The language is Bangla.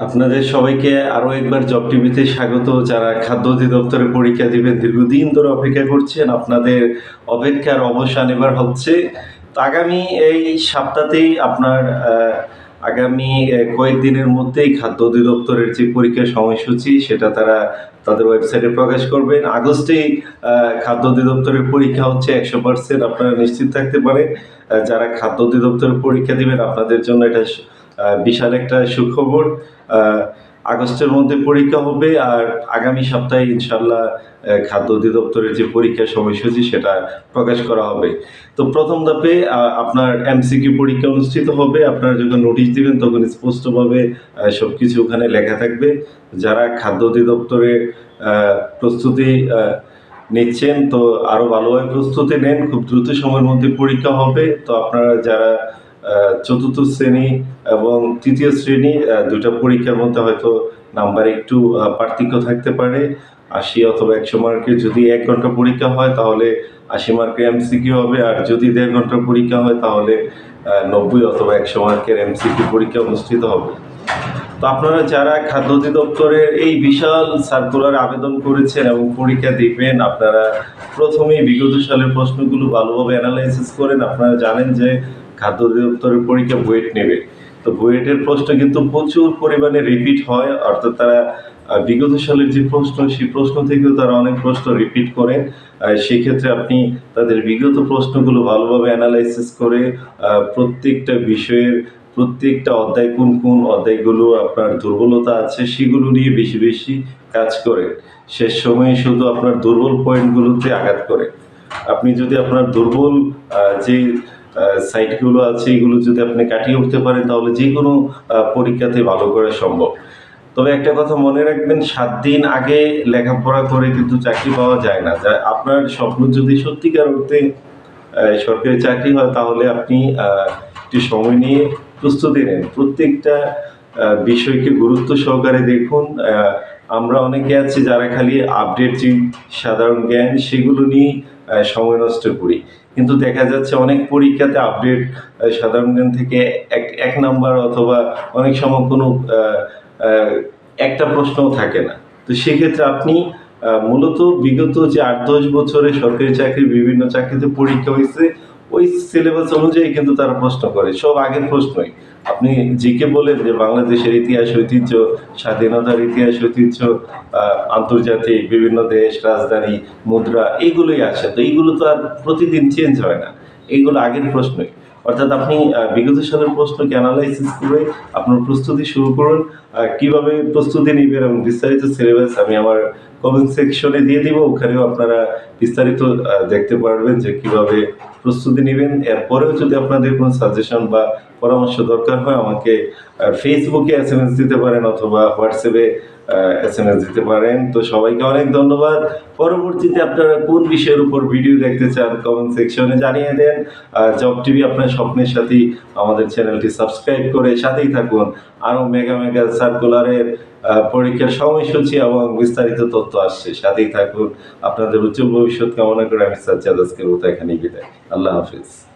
আপনাদের সবাইকে আরও একবার জব টিভিতে স্বাগত। যারা খাদ্য অধিদপ্তরে পরীক্ষা দিবেন, দীর্ঘদিন ধরে অপেক্ষা করছেন, আপনাদের অপেক্ষার অবসান এবার হচ্ছে। আগামী এই সপ্তাহতেই আপনার আগামী কয়েকদিনের মধ্যেই খাদ্য অধিদপ্তরের যে পরীক্ষার সময়সূচি, সেটা তারা তাদের ওয়েবসাইটে প্রকাশ করবেন। আগস্টেই খাদ্য অধিদপ্তরের পরীক্ষা হচ্ছে, একশো পার্সেন্ট আপনারা নিশ্চিত থাকতে পারেন। যারা খাদ্য অধিদপ্তরের পরীক্ষা দিবেন, আপনাদের জন্য এটা বিশাল একটা সুখবর। আগস্টের মধ্যে পরীক্ষা হবে আর আগামী সপ্তাহে ইনশাল্লাহ খাদ্য অধিদপ্তরের যে পরীক্ষার সময়সূচি সেটা প্রকাশ করা হবে। তো প্রথম ধাপে আপনার এমসিকিউ পরীক্ষা অনুষ্ঠিত হবে। আপনারা যখন নোটিশ দিবেন, তখন স্পষ্টভাবে সব কিছু ওখানে লেখা থাকবে। যারা খাদ্য অধিদপ্তরের প্রস্তুতি নিচ্ছেন, তো আরও ভালোভাবে প্রস্তুতি নেন। খুব দ্রুত সময়ের মধ্যে পরীক্ষা হবে। তো আপনারা যারা চতুর্থ শ্রেণি এবং তৃতীয় শ্রেণি দুইটা পরীক্ষার মধ্যে হয়তো নাম্বার একটু পার্থক্য থাকতে পারে। আশি অথবা একশো মার্কের যদি এক ঘণ্টা পরীক্ষা হয়, তাহলে আশি মার্কের এমসিকিউ হবে। আর যদি দেড় ঘণ্টার পরীক্ষা হয়, তাহলে নব্বই অথবা একশো মার্কের এমসিকিউ পরীক্ষা অনুষ্ঠিত হবে। তো আপনারা যারা খাদ্য অধিদপ্তরের এই বিশাল সার্কুলার আবেদন করেছেন এবং পরীক্ষা দিবেন, আপনারা প্রথমেই বিগত সালের প্রশ্নগুলো ভালোভাবে অ্যানালাইসিস করেন। আপনারা জানেন যে খাদ্য অধিদপ্তরের পরীক্ষা বুয়েট নেবে। তো বুয়েটের প্রশ্ন কিন্তু প্রচুর পরিমাণে রিপিট হয়, অর্থাৎ তারা বিগত সালের যে প্রশ্ন, সেই প্রশ্ন থেকেও তারা অনেক প্রশ্ন রিপিট করে। সেক্ষেত্রে আপনি তাদের বিগত প্রশ্নগুলো ভালোভাবে অ্যানালাইসিস করে প্রত্যেকটা বিষয়ের প্রত্যেকটা অধ্যায় কোন কোন অধ্যায়গুলো আপনার দুর্বলতা আছে সেগুলো নিয়ে বেশি বেশি কাজ করে। শেষ সময়ে শুধু আপনার দুর্বল পয়েন্টগুলোতে আঘাত করে। আপনি যদি আপনার দুর্বল যে সাইটগুলো আছে, এগুলো যদি আপনি কাটিয়ে উঠতে পারেন, তাহলে যে কোনো পরীক্ষাতে ভালো করা সম্ভব। তবে একটা কথা মনে রাখবেন, সাত দিন আগে লেখাপড়া করে কিন্তু চাকরি পাওয়া যায় না। আপনার স্বপ্ন যদি সত্যিকার অর্থে সরকারি চাকরি হয়, তাহলে আপনি একটু সময় নিয়ে প্রস্তুতি নেন। প্রত্যেকটা বিষয়কে গুরুত্ব সহকারে দেখুন। আমরা অনেকে আছি যারা খালি আপডেট যে সাধারণ জ্ঞান, সেগুলো নিয়ে সময় নষ্ট করি। কিন্তু দেখা যাচ্ছে অনেক পরীক্ষাতে আপডেট সাধারণ জ্ঞান থেকে এক এক নাম্বার অথবা অনেক সময় কোনো একটা প্রশ্ন থাকে না। তো সেক্ষেত্রে আপনি মূলত বিগত যে আট, দশ বছরে সরকারি চাকরি বিভিন্ন চাকরিতে পরীক্ষা হয়েছে ওই সিলেবাস অনুযায়ী কিন্তু তারা প্রশ্ন করে। সব আগের প্রশ্নই। আপনি জিকে বলেন যে বাংলাদেশের ইতিহাস, ঐতিহ্য, স্বাধীনতার ইতিহাস, ঐতিহ্য আন্তর্জাতিক বিভিন্ন দেশ, রাজধানী, মুদ্রা এইগুলোই আসে। তো এইগুলো তো আর প্রতিদিন চেঞ্জ হয় না। এইগুলো আগের প্রশ্নই। অর্থাৎ আপনি বিগত সালের প্রশ্নকে অ্যানালাইসিস করে আপনার প্রস্তুতি শুরু করুন। কীভাবে প্রস্তুতি নিবেন এবং বিস্তারিত সিলেবাস আমি আমার কমেন্ট সেকশনে দিয়ে দিব। ওখানেও আপনারা বিস্তারিত দেখতে পারবেন যে কীভাবে প্রস্তুতি নেবেন। এরপরেও যদি আপনাদের কোনো সাজেশন বা পরামর্শ দরকার হয়, আমাকে ফেসবুকে এস এম এস দিতে পারেন অথবা হোয়াটসঅ্যাপে এস এম এস দিতে পারেন। তো সবাইকে অনেক ধন্যবাদ। পরবর্তীতে আপনারা কোন বিষয়ের উপর ভিডিও দেখতে চান কমেন্ট সেকশনে জানিয়ে দেন। জব টিভি আপনার স্বপ্নের সাথেই আমাদের চ্যানেলটি সাবস্ক্রাইব করে সাথেই থাকুন। আরও মেগা মেগা সার্কুলারের পরীক্ষার সময়সূচি এবং বিস্তারিত তথ্য আসছে, সাথেই থাকুন। আপনাদের উজ্জ্বল ভবিষ্যৎ কামনা করে আমি সাজ্জাদ আজকের মতো এখানেই বিদায়। আল্লাহ হাফিজ।